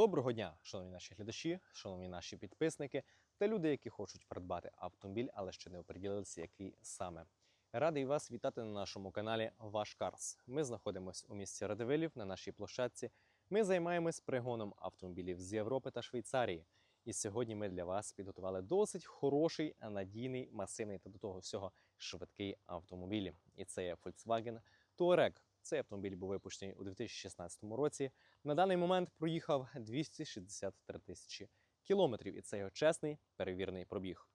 Доброго дня, шановні наші глядачі, шановні наші підписники та люди, які хочуть придбати автомобіль, але ще не оприділилися, який саме. Радий вас вітати на нашому каналі Ваш Карс. Ми знаходимося у місті Радивилів на нашій площадці. Ми займаємось пригоном автомобілів з Європи та Швейцарії. І сьогодні ми для вас підготували досить хороший, надійний, масивний та до того всього швидкий автомобіль. І це є Volkswagen Touareg. Цей автомобіль був випущений у 2016 році. На даний момент проїхав 263 тисячі кілометрів, і це його чесний перевірений пробіг.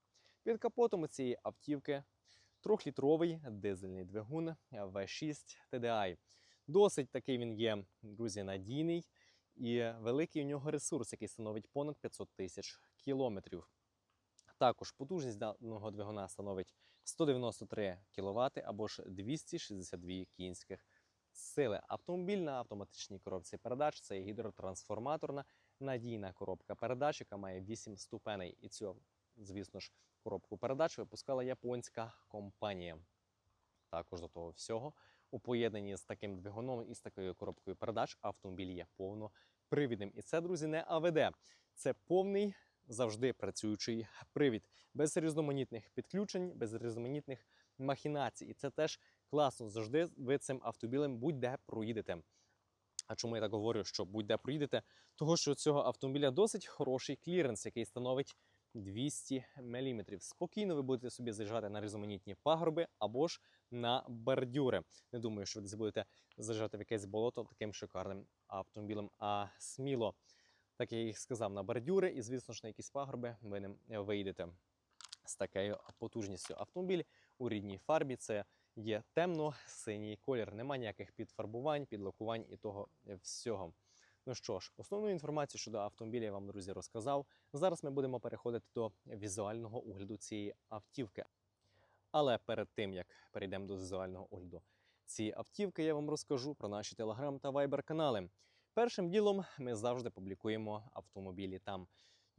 Під капотом у цієї автівки трьохлітровий дизельний двигун V6 TDI. Досить такий він є, друзі, надійний і великий у нього ресурс, який становить понад 500 тисяч кілометрів. Також потужність даного двигуна становить 193 кВт або ж 262 кінських сили. Автомобіль на автоматичній коробці передач це гідротрансформаторна надійна коробка передач, яка має 8 ступеней. І цю, звісно ж, коробку передач випускала японська компанія. Також до того всього, у поєднанні з таким двигуном і з такою коробкою передач автомобіль є повнопривідним. І це, друзі, не АВД. Це повний завжди працюючий привід, без різноманітних підключень, без різноманітних махінацій. І це теж класно. Завжди ви цим автомобілем будь-де проїдете. А чому я так говорю, що будь-де проїдете? Того, що у цього автомобіля досить хороший кліренс, який становить 200 мм. Спокійно ви будете собі заїжджати на різноманітні пагорби або ж на бордюри. Не думаю, що ви десь будете заїжджати в якесь болото таким шикарним автомобілем, а сміло, так я їх сказав, на бордюри, і, звісно ж, на якісь пагорби ви не вийдете з такою потужністю. Автомобіль у рідній фарбі це є темно-синій колір. Нема ніяких підфарбувань, підлакувань і того всього. Ну що ж, основну інформацію щодо автомобіля я вам, друзі, розказав. Зараз ми будемо переходити до візуального огляду цієї автівки. Але перед тим як перейдемо до візуального огляду цієї автівки, я вам розкажу про наші телеграм та вайбер канали. Першим ділом ми завжди публікуємо автомобілі там.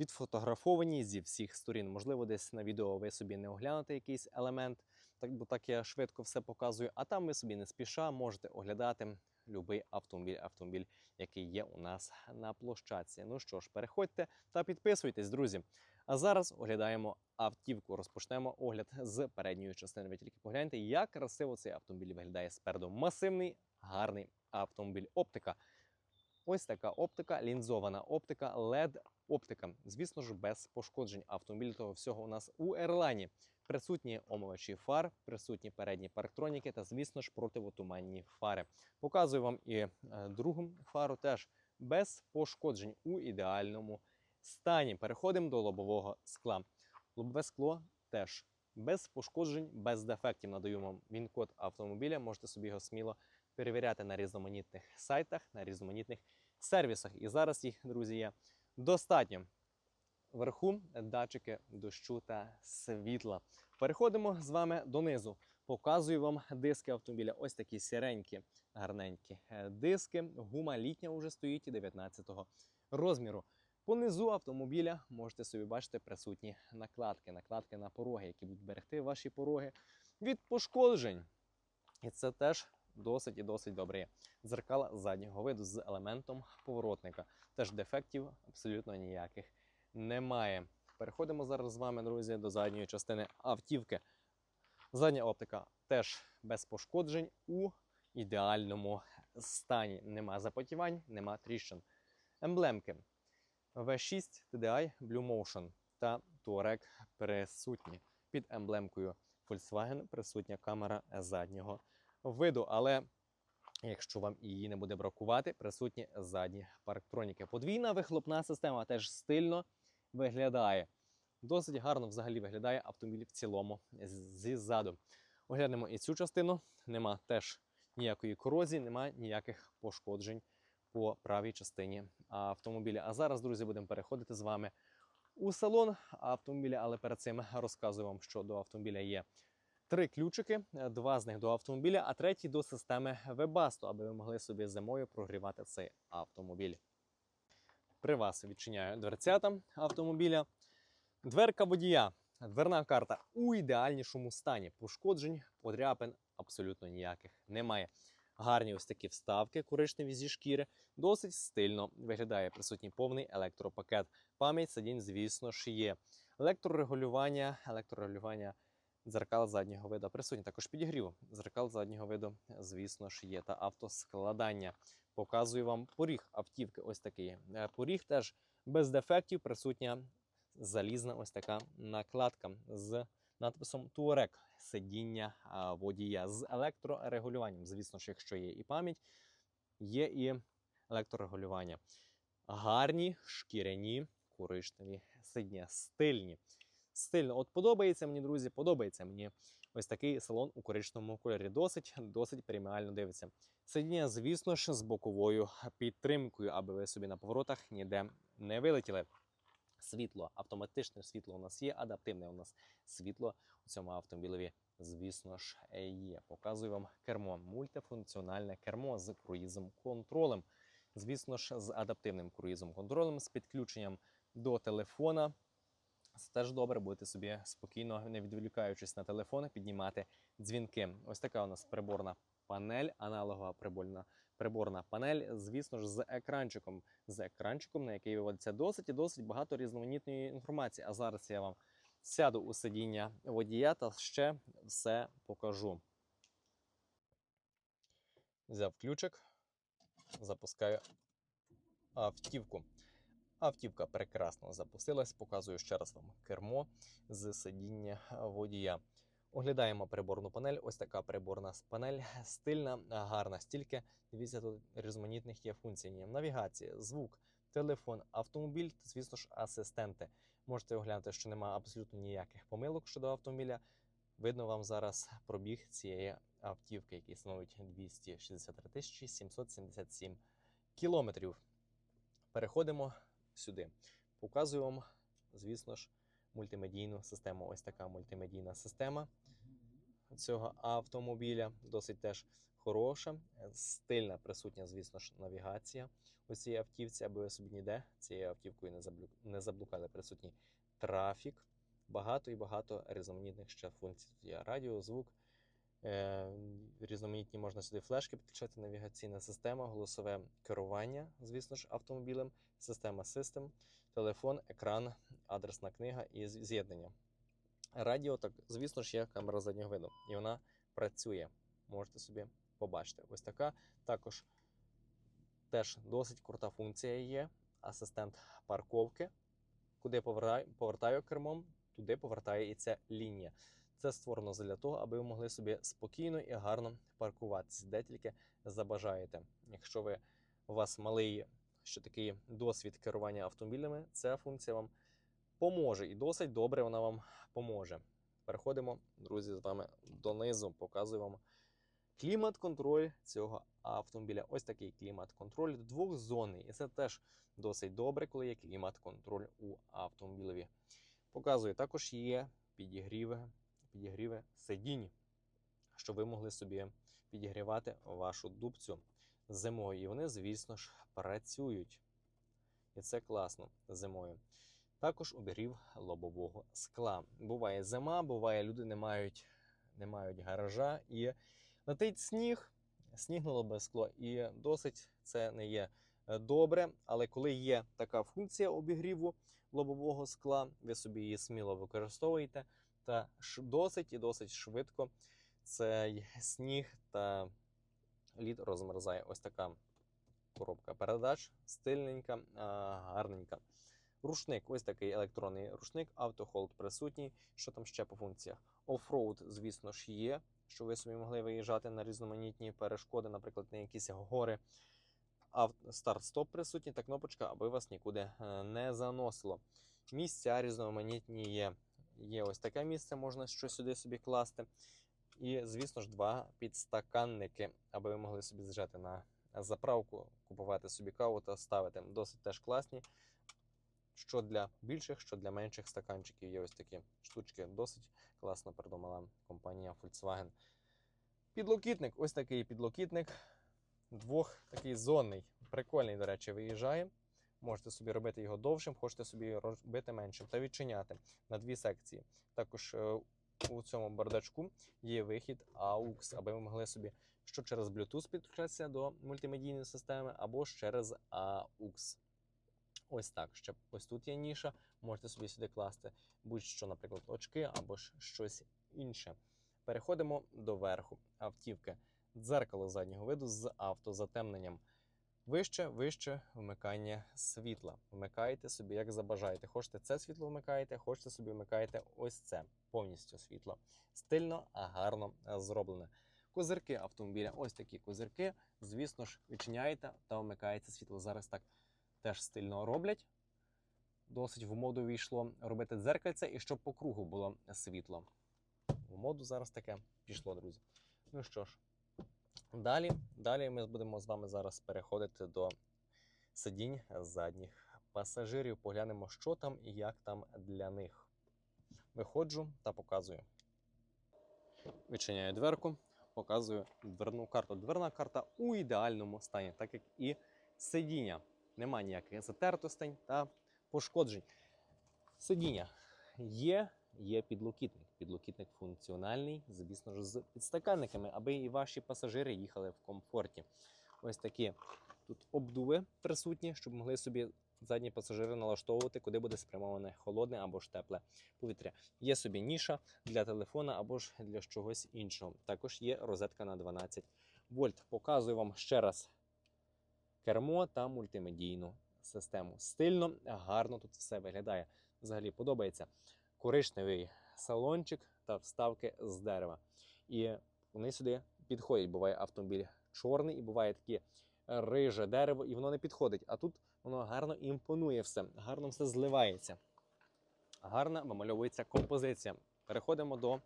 Відфотографовані зі всіх сторін. Можливо, десь на відео ви собі не оглянете якийсь елемент, так бо так я швидко все показую. А там ви собі не спіша можете оглядати будь-який автомобіль, автомобіль, який є у нас на площадці. Ну що ж, переходьте та підписуйтесь, друзі. А зараз оглядаємо автівку. Розпочнемо огляд з передньої частини. Ви тільки погляньте, як красиво цей автомобіль виглядає спереду. Масивний, гарний автомобіль. Оптика. Ось така оптика, лінзована оптика, LED оптика. Звісно ж, без пошкоджень. Автомобіль того всього у нас у Ерлані. Присутні омивачі фар, присутні передні парктроніки та, звісно ж, противотуманні фари. Показую вам і е, другу фару теж без пошкоджень у ідеальному стані. Переходимо до лобового скла. Лобове скло теж без пошкоджень, без дефектів. Надаю вам він-код автомобіля. Можете собі його сміло перевіряти на різноманітних сайтах, на різноманітних сервісах. І зараз їх, друзі, є достатньо. Вверху датчики дощу та світла. Переходимо з вами донизу. Показую вам диски автомобіля. Ось такі сіренькі, гарненькі е, диски. Гума літня вже стоїть 19-го розміру. Понизу автомобіля можете собі бачити присутні накладки, накладки на пороги, які будуть берегти ваші пороги від пошкоджень. І це теж досить і досить добре. Дзеркала заднього виду з елементом поворотника. Теж дефектів абсолютно ніяких немає. Переходимо зараз з вами, друзі, до задньої частини автівки. Задня оптика теж без пошкоджень у ідеальному стані. Нема запотівань, нема тріщин. Емблемки V6 TDI Blue Motion та Touareg присутні. Під емблемкою Volkswagen присутня камера заднього виду. Але якщо вам її не буде бракувати, присутні задні парктроніки. Подвійна вихлопна система теж стильно виглядає. Досить гарно взагалі виглядає автомобіль в цілому ззаду. Оглянемо і цю частину. Нема теж ніякої корозії, нема ніяких пошкоджень по правій частині автомобіля. А зараз, друзі, будемо переходити з вами у салон автомобіля, але перед цим розказую вам, що до автомобіля є три ключики, два з них до автомобіля, а третій до системи Webasto, аби ви могли собі зимою прогрівати цей автомобіль. При вас відчиняю дверцята автомобіля. Дверка водія. Дверна карта у ідеальнішому стані. Пошкоджень, подряпин абсолютно ніяких немає. Гарні ось такі вставки коричневі зі шкіри. Досить стильно виглядає присутній повний електропакет. Пам'ять сидінь, звісно ж, є. Електрорегулювання, електрорегулювання дзеркал заднього виду присутні. Також підігрів дзеркал заднього виду, звісно ж, є. Та автоскладання. Показую вам поріг автівки. Ось такий. Е, Поріг теж без дефектів, присутня залізна ось така накладка з надписом Туарек. Сидіння водія з електрорегулюванням. Звісно ж, якщо є і пам'ять, є і електрорегулювання. Гарні шкіряні коричневі сидіння, стильні. Стильно. От подобається мені, друзі, подобається мені ось такий салон у коричневому кольорі. Досить, досить преміально дивиться. Сидіння, звісно ж, з боковою підтримкою, аби ви собі на поворотах ніде не вилетіли. Світло, автоматичне світло у нас є, адаптивне у нас світло у цьому автомобілеві, звісно ж, є. Показую вам кермо, мультифункціональне кермо з круїзом контролем. Звісно ж, з адаптивним круїзом контролем, з підключенням до телефона. Це теж добре, будете собі спокійно, не відволікаючись на телефон, піднімати дзвінки. Ось така у нас приборна панель, аналогова приборна, приборна панель, звісно ж, з екранчиком, з екранчиком, на який виводиться досить і досить багато різноманітної інформації. А зараз я вам сяду у сидіння водія та ще все покажу. Взяв ключик, запускаю автівку. Автівка прекрасно запустилась. Показую ще раз вам кермо з сидіння водія. Оглядаємо приборну панель. Ось така приборна панель, стильна, гарна. Стільки дивіться, тут різноманітних є функцій. Навігація, звук, телефон, автомобіль, звісно ж, асистенти. Можете оглянути, що немає абсолютно ніяких помилок щодо автомобіля. Видно вам зараз пробіг цієї автівки, який становить 263 тисячі 777 кілометрів. Переходимо сюди. Показую вам, звісно ж, мультимедійну систему. Ось така мультимедійна система цього автомобіля. Досить теж хороша, стильна, присутня, звісно ж, навігація у цій автівці, аби ви собі ніде цією автівкою не, заблукали. Присутній трафік, багато і багато різноманітних ще функцій. Радіо, звук. Е, Різноманітні можна сюди флешки підключати, навігаційна система, голосове керування, звісно ж, автомобілем, система систем, телефон, екран, адресна книга і з'єднання. Радіо, так, звісно ж, є камера заднього виду, і вона працює. Можете собі побачити. Ось така. Також теж досить крута функція є. Асистент парковки. Куди повертаю, кермом, туди повертає і ця лінія. Це створено для того, аби ви могли собі спокійно і гарно паркуватися, де тільки забажаєте. Якщо ви у вас малий що такий досвід керування автомобілями, ця функція вам поможе і досить добре вона вам поможе. Переходимо, друзі, з вами донизу. Показую вам клімат-контроль цього автомобіля. Ось такий клімат-контроль двохзонний. І це теж досить добре, коли є клімат-контроль у автомобілеві. Показую, також є підігріви, підігріви сидінь, щоб ви могли собі підігрівати вашу дубцю зимою. І вони, звісно ж, працюють. І це класно зимою. Також обігрів лобового скла. Буває зима, буває, люди не мають, не мають гаража і летить сніг, сніг на лобове скло. І досить це не є е, добре. Але коли є така функція обігріву лобового скла, ви собі її сміло використовуєте, та досить і досить швидко цей сніг та лід розмерзає. Ось така коробка передач, стильненька, гарненька. Рушник, ось такий електронний рушник, автохолд присутній. Що там ще по функціях? Офроуд, звісно ж, є, що ви собі могли виїжджати на різноманітні перешкоди, наприклад, на якісь гори. Старт-стоп присутній та кнопочка, аби вас нікуди е, не заносило. Місця різноманітні є. Є ось таке місце, можна щось сюди собі класти. І, звісно ж, два підстаканники, аби ви могли собі з'їжджати на заправку, купувати собі каву та ставити. Досить теж класні. Що для більших, що для менших стаканчиків є ось такі штучки. Досить класно придумала компанія Volkswagen. Підлокітник, ось такий підлокітник. Двох такий зонний. Прикольний, до речі, виїжджає. Можете собі робити його довшим, хочете собі робити меншим та відчиняти на дві секції. Також е, у цьому бардачку є вихід AUX, аби ви могли собі що через Bluetooth підключатися до мультимедійної системи, або ж через AUX. Ось так. Ще ось тут є ніша, можете собі сюди класти будь-що, наприклад, очки або ж щось інше. Переходимо до верху автівки. Дзеркало заднього виду з автозатемненням. Вище, вище вмикання світла. Вмикаєте собі, як забажаєте. Хочете це світло вмикаєте, хочете собі вмикаєте ось це повністю світло. Стильно, а гарно зроблене. Козирки автомобіля, ось такі козирки. Звісно ж, відчиняєте та вмикаєте світло. Зараз так теж стильно роблять. Досить в моду війшло робити дзеркальце і щоб по кругу було світло. В моду зараз таке пішло, друзі. Ну що ж, далі, далі ми будемо з вами зараз переходити до сидінь задніх пасажирів. Поглянемо, що там і як там для них. Виходжу та показую. Відчиняю дверку, показую дверну карту. Дверна карта у ідеальному стані, так як і сидіння. Нема ніяких затертостей та пошкоджень. Сидіння є, є підлокітник. Підлокітник функціональний, звісно ж, з підстаканниками, аби і ваші пасажири їхали в комфорті. Ось такі тут обдуви присутні, щоб могли собі задні пасажири налаштовувати, куди буде спрямоване холодне або ж тепле повітря. Є собі ніша для телефона або ж для чогось іншого. Також є розетка на 12 вольт. Показую вам ще раз кермо та мультимедійну систему. Стильно, гарно тут все виглядає. Взагалі подобається коричневий салончик та вставки з дерева. І вони сюди підходять. Буває автомобіль чорний, і буває таке риже дерево, і воно не підходить. А тут воно гарно імпонує все, гарно все зливається. Гарна вимальовується композиція. Переходимо до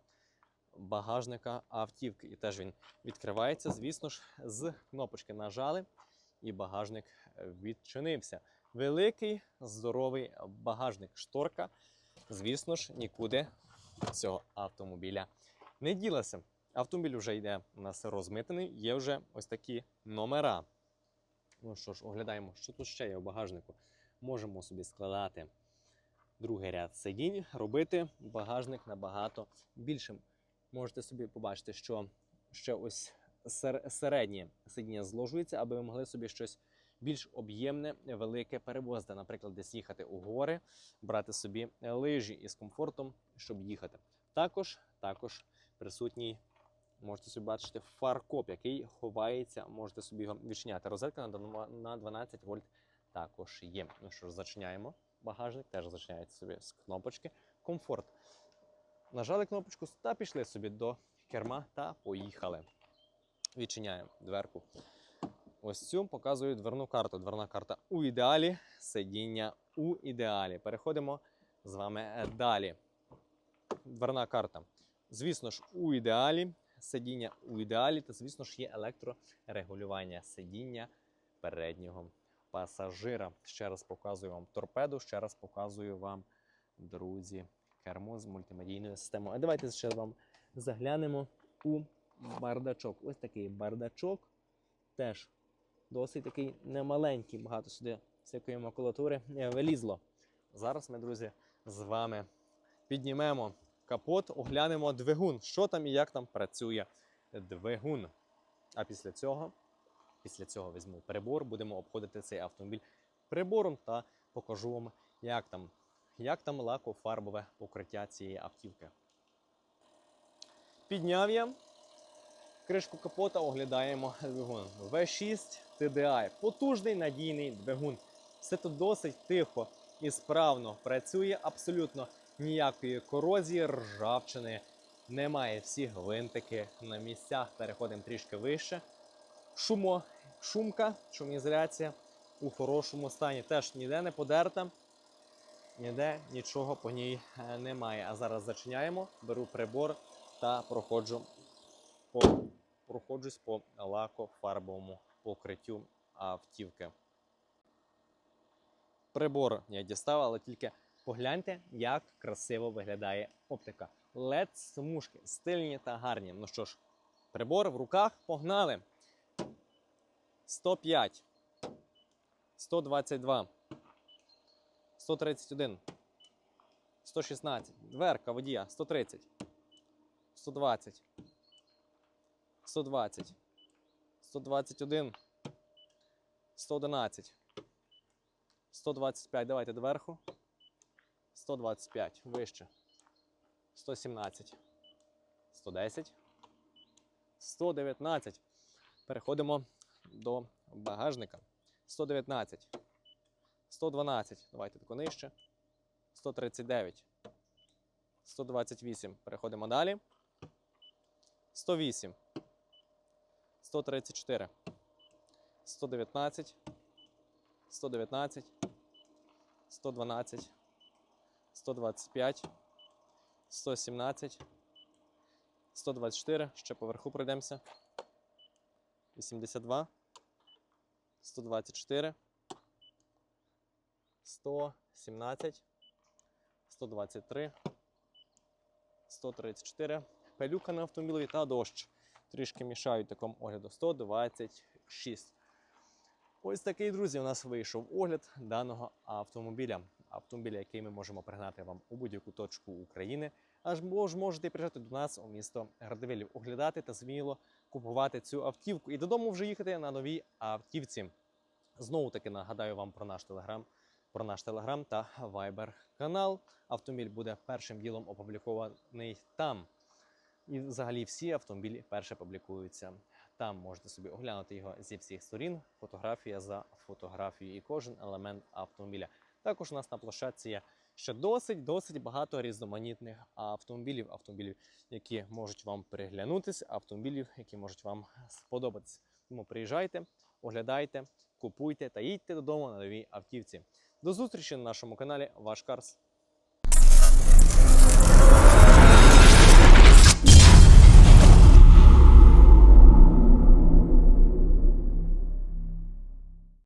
багажника автівки. І теж він відкривається, звісно ж, з кнопочки нажали, і багажник відчинився. Великий здоровий багажник. Шторка, звісно ж, нікуди цього автомобіля не ділася. Автомобіль вже йде у нас розмитений, є вже ось такі номера. Ну що ж, оглядаємо, що тут ще є в багажнику. Можемо собі складати другий ряд сидінь, робити багажник набагато більшим. Можете собі побачити, що ще ось середнє сидіння зложується, аби ви могли собі щось більш об'ємне, велике перевозити. Наприклад, десь їхати у гори, брати собі лижі із комфортом, щоб їхати. Також, також присутній, можете собі бачити, фаркоп, який ховається, можете собі його відчиняти. Розетка на 12 вольт також є. Ну що ж, зачиняємо. Багажник теж зачиняється собі з кнопочки. Комфорт. Нажали кнопочку та пішли собі до керма та поїхали. Відчиняємо дверку. Ось цю показую дверну карту. Дверна карта у ідеалі, сидіння у ідеалі. Переходимо з вами е, далі. Дверна карта. Звісно ж, у ідеалі, сидіння у ідеалі, та, звісно ж, є електрорегулювання сидіння переднього пасажира. Ще раз показую вам торпеду, ще раз показую вам, друзі, кермо з мультимедійною системою. А давайте ще вам заглянемо у бардачок. Ось такий бардачок. Теж досить такий немаленький, багато сюди всякої макулатури е, вилізло. Зараз ми, друзі, з вами піднімемо капот, оглянемо двигун, що там і як там працює двигун. А після цього, після цього візьму прибор, будемо обходити цей автомобіль прибором та покажу вам, як там, як там лакофарбове покриття цієї автівки. Підняв я кришку капота, оглядаємо двигун. V6 TDI. Потужний надійний двигун. Все тут досить тихо і справно працює абсолютно ніякої корозії, ржавчини немає. Всі гвинтики на місцях. Переходимо трішки вище. Шумо, шумка, шумоізоляція у хорошому стані. Теж ніде не подерта, ніде нічого по ній е, немає. А зараз зачиняємо, беру прибор та проходжу по, проходжусь по лакофарбовому покриттю автівки. Прибор я дістав, але тільки погляньте, як красиво виглядає оптика. led смужки стильні та гарні. Ну що ж, прибор в руках погнали. 105, 122, 131, 116, дверка водія 130, 120, 120, 121, 111, 125. Давайте доверху. 125. Вище. 117. 110. 119. Переходимо до багажника. 119. 112. Давайте тако нижче. 139. 128. Переходимо далі. 108. 134. 119. 119. 112. 125. 117. 124. Ще поверху пройдемося. 82. 124. 117. 123. 134. Пилюка на автомобілі та дощ. Трішки мішають такому огляду 126. Ось такий, друзі, у нас вийшов огляд даного автомобіля. Автомобіля, який ми можемо пригнати вам у будь-яку точку України. Аж мож- можете приїжджати до нас у місто Градивилів, оглядати та зміло купувати цю автівку і додому вже їхати на новій автівці. Знову таки нагадаю вам про наш телеграм, про наш телеграм та вайбер канал. Автомобіль буде першим ділом опублікований там. І взагалі всі автомобілі перше публікуються. Там можете собі оглянути його зі всіх сторін, фотографія за фотографією і кожен елемент автомобіля. Також у нас на площадці є ще досить досить багато різноманітних автомобілів, автомобілів, які можуть вам переглянутися, автомобілів, які можуть вам сподобатися. Тому приїжджайте, оглядайте, купуйте та їдьте додому на новій автівці. До зустрічі на нашому каналі Ваш Карс.